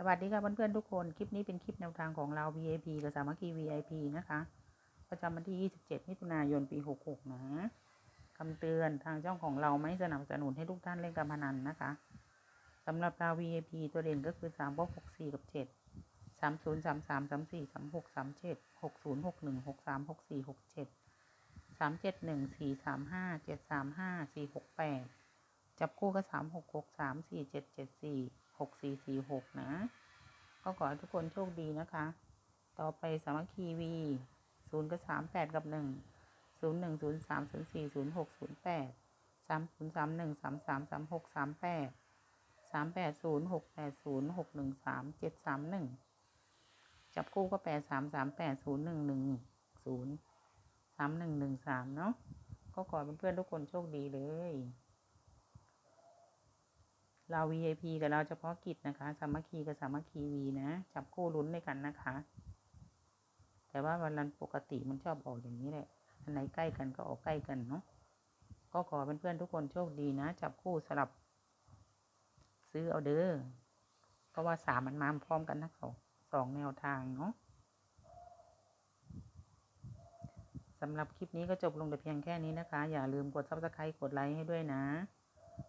สวัสดีค่ะเพื่อนๆทุกคน คลิปนี้เป็นคลิปแนวทางของเรา VIP กับสามัคคี VIP นะคะ ประจำวันที่ 27 มิถุนายน ปี 66 นะคำเตือนทางช่องของเราไม่สนับสนุนให้ทุกท่านเล่นการพนันนะคะสำหรับเรา VIP ตัวเด่นก็คือ 3 6 6 4 กับ 7 3 0 3 3 3 4 3 6 3 7 6 0 6 1 6 3 6 4 6 7 3 7 1 4 3 5 7 3 5 4 6 8 จับคู่ก็สามหกหกสามสี่เจ็ดเจ็ดสี่หกสี่สี่หกนะ ก็ขอให้ทุกคนโชคดีนะคะ ต่อไปสามัคคีวีศูนย์กับสามแปดกับหนึ่งศูนย์หนึ่งศูนย์สามศูนย์สี่ศูนย์หกศูนย์แปดสามศูนย์สามหนึ่งสามสามสามหกสามแปดสามแปดศูนย์หกแปดศูนย์หกหนึ่งสามเจ็ดสามหนึ่งจับคู่ก็แปดสามสามแปดศูนย์หนึ่งหนึ่งศูนย์สามหนึ่งหนึ่งสามเนาะก็ขอเพื่อนๆทุกคนโชคดีเลย เรา VIP กับเราเฉพาะกิจนะคะ สามัคคีกับสามัคคีวีนะ จับคู่ลุ้นด้วยกันนะคะ แต่ว่าวันรันปกติมันชอบออกอย่างนี้แหละ อันไหนใกล้กันก็ออกใกล้กันเนาะ ก็ขอเพื่อนๆทุกคนโชคดีนะ จับคู่สลับ ซื้อเอาเด้อ เพราะว่าสามมันมาพร้อมกันทั้งสองสองแนวทางเนาะสำหรับคลิปนี้ก็จบลงแต่เพียงแค่นี้นะคะ อย่าลืมกด subscribe กดไลค์ให้ด้วยนะ